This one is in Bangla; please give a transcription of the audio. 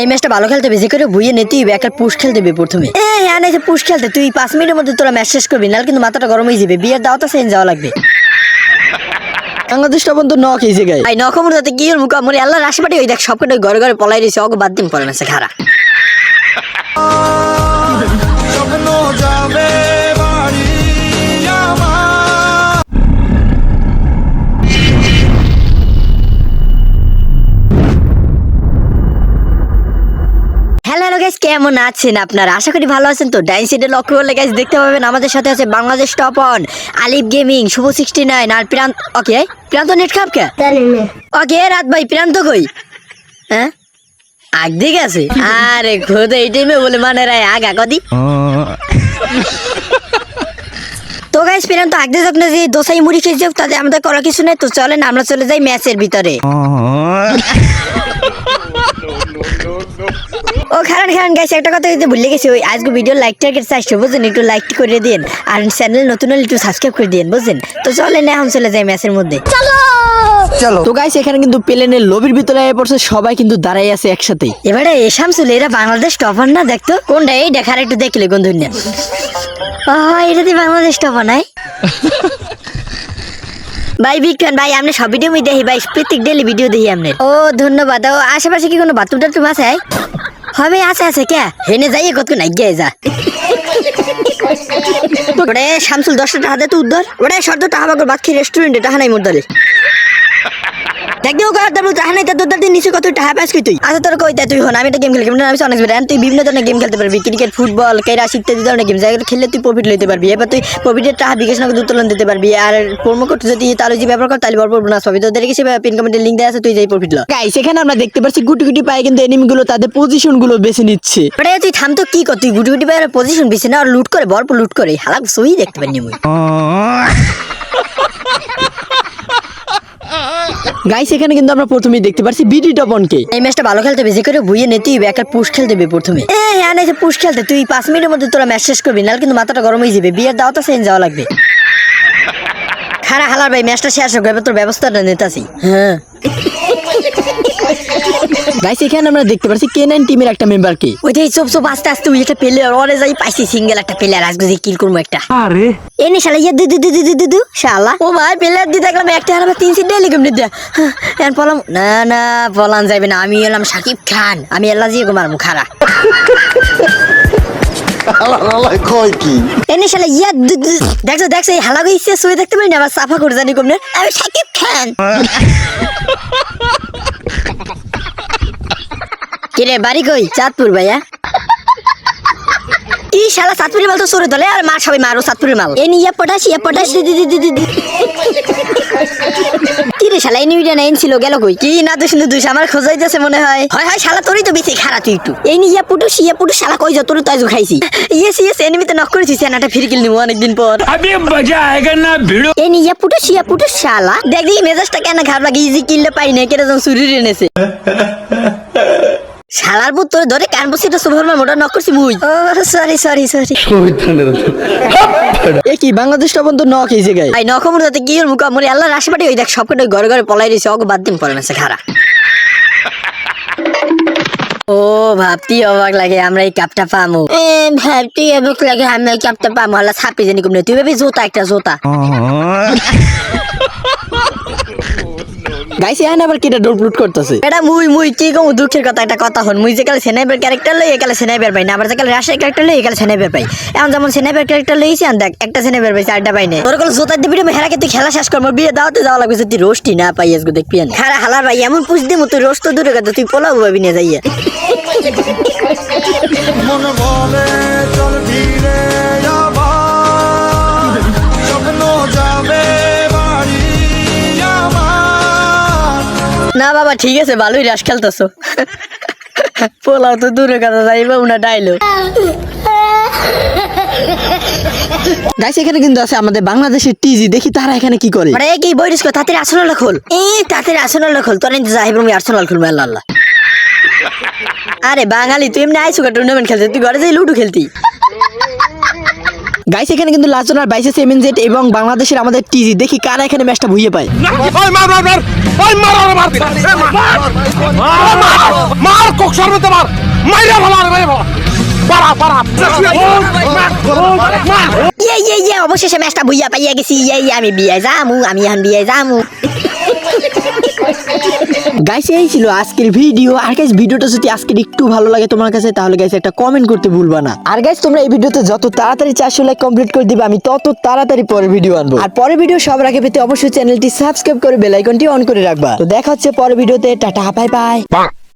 এই ম্যাচটা ভালো খেলতে বেশি করে ভুইয়ে নে তুই একটা পুশ খেলতে হবে প্রথমে। এ হ্যাঁ নাই পুশ খেলতে তুই পাঁচ মিনিটের মধ্যে তোরা ম্যাচ শেষ করবি নাহলে কিন্তু মাথাটা গরম হয়ে যাবে। বিয়ের দাওয়াতে সেন যাওয়া লাগবে। বাংলাদেশটা বন্ধু ন খেয়েছে গাই আই নখমুর তাতে কি মুখা মরে আল্লাহ রাশিপাটি ওই দেখ সবকটা ঘরে ঘরে পলাই রয়েছে অগ বাদ দিন পরে ম্যাচে খারা গাইস কেমন আছেন আপনারা? আশা করি ভালো আছেন তো। ডাইন সাইডে লক্ষ্য করলে গাইস দেখতে পাবেন আমাদের সাথে আছে Bangladesh top on Alif gaming Shuvo sixty nine R Pranto okay প্রান্ত নেট খাপ কে? ওকে রাত ভাই প্রান্ত কই? হ্যাঁ? আগ দিকে আছে। আরে খোদ এই টাইমে বলে মানে রায় আগ আগদি তো গাইস প্রান্ত আগ দিয়ে যখন যে দোসাই মুড়ি খেয়ে যাও তাতে আমাদের করার কিছু নেই তো চলেন আমরা চলে যাই ম্যাচের ভিতরে। খারান খারান গাইছে একটা কথা কিন্তু ভুলে গেছি ওই আজকে ভিডিও লাইক টার্গেট চাইছো বুঝছেন? একটু লাইক করে দিন আর চ্যানেল নতুন হলে একটু সাবস্ক্রাইব করে দিন বুঝছেন? তো চলেন এখন চলে যাই ম্যাচের মধ্যে। তো গাইস এখানে কিন্তু প্লেনের লবির ভিতরে আয়া পড়ছে সবাই কিন্তু দাঁড়াই আছে একসাথে এবারে এ শামসুল এরা বাংলাদেশ টপার না দেখতো? কোনটা? এই দেখার একটু দেখলে কোন ধন্য এটা দিয়ে বাংলাদেশ টপার নাই। ভাই বিজ্ঞান ভাই আপনি সব ভিডিও আমি দেখি ভাই প্রত্যেক ডেলি ভিডিও দেখি আপনার ও ধন্যবাদ। ও আশেপাশে কি কোনো বাথরুম টাথরুম আছে? হবে আছে আছে কে হেনে যাইয়ে কত নাই গিয়ে যা ওরে শামসুল দশটা দে তো উদ্ধার ওরে সর্দটা টাকা বাদ বাকি রেস্টুরেন্টে টাকা নাই মোর দলে দেখবি ও কার দাবু তোর দিন নিচে কত টাকা পাস তুই। আচ্ছা তোর কই তুই হন আমি তো গেম খেলি আমি অনেক তুই বিভিন্ন ধরনের গেম খেলতে পারবি। ক্রিকেট ফুটবল কেরাস ইত্যাদি ধরনের গেম যেগুলো খেললে তুই প্রফিট লইতে পারবি। এবার তুই প্রফিটের টাকা বিকাশ নগদ উত্তোলন দিতে পারবি। আর প্রোমো কোড যদি তাহলে যে ব্যবহার কর তাহলে বড় বোনাস পাবি তোদের কিছু পিন কমেন্টের লিঙ্ক দেওয়া আছে তুই যাই প্রফিট ল। গাইস এখানে আমরা দেখতে পাচ্ছি গুটি গুটি পায়ে কিন্তু এনিমি গুলো তাদের পজিশনগুলো বেছে নিচ্ছে। ওরে তুই থাম তো কি কর? তুই গুটি গুটি পায়ের পজিশন বিছে না আর লুট করে বরপুর লুট করে। হালাক সই দেখতে পারিনি মুই। গাইস এখানে কিন্তু আমরা প্রথমেই দেখতে পাচ্ছি বিডি টপনকে এই ম্যাচটা ভালো খেলতে বেশি করে ভুইয়ে নে তুই একটা পুশ খেলতে হবে প্রথমে। হ্যাঁ নাই পুশ খেলতে, তুই পাঁচ মিনিটের মধ্যে তোরা ম্যাচ শেষ করবি, নাহলে কিন্তু মাথাটা গরম হয়ে যাবে। বিয়ের দাওয়াতে সেন যাওয়া লাগবে। খারা হালার ভাই, ম্যাচটা শেষ হোক, এবার তোর ব্যবস্থাটা নিতাছি। হ্যাঁ। গাইস এখানে আমরা দেখতে পাচ্ছি কে নাইন টিমের একটা মেম্বারকে ওইটাই চুপ চুপ আস্তে আস্তে ওই একটা প্লেয়ার ওরে যাই পাইছি সিঙ্গেল একটা প্লেয়ার আজকে যে কিল করব একটা। আরে। এনে শালা ইয়া দু দু দু দু দু শালা। ও ভাই প্লেয়ার দি দেখলাম একটা হারাবে তিন সিট ডেলি কেমনি দিয়া? এখন পলাম। না না পলান যাবে না আমি এলাম সাকিব খান আমি এল্লা জিয়ে মারমু খারা কয় কি? এনে শালা ইয়া দেখছ দেখছ এই হালা গইছে শুয়ে দেখতে পারি না আবার সাফা করে জানি কমনে। আমি সাকিব খান। কিরে বাড়ি কই? চাঁদপুর ভাইয়া। কি শালা চাঁদপুরের মাল তো সরে দলে আর মা সবাই মারো চাঁদপুরের মাল। এ নিয়ে পটাস ইয়ে পটাস কি শালা এই নিউটা নাইন ছিল গেল কই? কি না তো শুধু দুই আমার খোঁজাই যাচ্ছে মনে হয়। হয় হয় শালা তোরই তো বেশি খারাপ তুই একটু। এই নিয়ে পুটুস ইয়ে পুটুস শালা কই যা তোর খাইছি। ইয়েস ইয়েস এনিমিতে নক করেছি সেনাটা ফিরকিল নিবো অনেকদিন পর। আবে মজা আয়েগা না ভিড়ো। এই নিয়ে শালা। দেখি মেজাজটা কেন খারাপ লাগে ইজি কিনলে পাই না যখন চুরি এনেছে। শালার বুত তোর ধরে কান বসে এটা সুভার মোটা নক করছি মুই ও সরি সরি সরি এ কি বাংলাদেশ টপন তো নক এই জায়গায়? আই নখমুর তাতে কি ওর মুখা মরে আল্লাহ রাশিপাটি ওই দেখ সবকটা ঘরে ঘরে পলাই রয়েছে অগ বাদ দিন পরে ম্যাচে খারা ও ভাবতি অবাক লাগে আমরা এই কাপটা পামু। এ ভাবতি অবাক লাগে আমরা এই কাপটা পামু আল্লাহ ছাপি জানি কমনে তুই ভাবি জোতা একটা জোতা। গাইস এখানে আবার কিটা ডোর লুট করতেছে? এটা মুই মুই কি কম দুঃখের কথা একটা কথা হন। মুই যে কালে সেনাইবার ক্যারেক্টার লই একালে সেনাইবার পাই না। আবার যে কালে রাশিয়ার ক্যারেক্টার লই একালে সেনাইবার পাই। এখন যেমন সেনাইবার ক্যারেক্টার লইছি আন দেখ একটা সেনাইবার পাইছি আড্ডা পাই না তোর কল জোতা দিবি রে হেরাকে তুই খেলা শেষ কর মোর বিয়ে দাওতে যাওয়া লাগবে তুই রোস্টি না পাই আজকে দেখবি না খারা হালার ভাই এমন পুষ দিমু তুই রোস্ট তো দূরে কথা তুই পোলাও ভাবি নিয়ে যাইয়া। মন বাবা ঠিক আছে ভালোই রাস খেলতেছো। পোলাও তো দূরে কথা যাইবা উনা ডাইলো। গাইস এখানে কিন্তু আছে আমাদের বাংলাদেশের টিজি দেখি তারা এখানে কি করে। মানে কি বইরিস কো তাতে আসনাল খোল। এ তাতে আসনাল খোল তোর ইন্ত যাইব আমি আর্সেনাল খুলবো আল্লাহ আল্লাহ। আরে বাঙালি তুই এমনি আইসু কা টুর্নামেন্ট খেলতে তুই ঘরে যাই লুডু খেলতি। গাইস এখানে কিন্তু লাস্ট জোনার বাইসে সেভেন জেড এবং বাংলাদেশের আমাদের টিজি দেখি কারা এখানে ম্যাচটা ভুইয়ে পায়। ওই মার মার মার ওই মার মার মার মার মার মার কক সর্বতে মার। মাইরা ভালো আরে মাইরা ভালো ইয়ে ইয়ে ইয়ে অবশেষে ম্যাচটা ভুইয়া পাইয়া গেছি। ইয়ে ইয়ে আমি বিয়ে যামু আমি এখন বিয়ে যামু। গাইস এই ছিল আজকের ভিডিও আর গাইস ভিডিওটা যদি আজকের একটু ভালো লাগে তোমার কাছে, তাহলে গাইস একটা কমেন্ট করতে ভুলবা না। আর গাইস তোমরা এই ভিডিওতে যত তাড়াতাড়ি চারশো লাইক কমপ্লিট করে দিবে, আমি তত তাড়াতাড়ি পরের ভিডিও আনব। আর পরের ভিডিও সব আগে পেতে অবশ্যই চ্যানেলটি সাবস্ক্রাইব করে বেল আইকনটি অন করে রাখবা। তো দেখা হচ্ছে পরের ভিডিওতে টাটা বাই বাই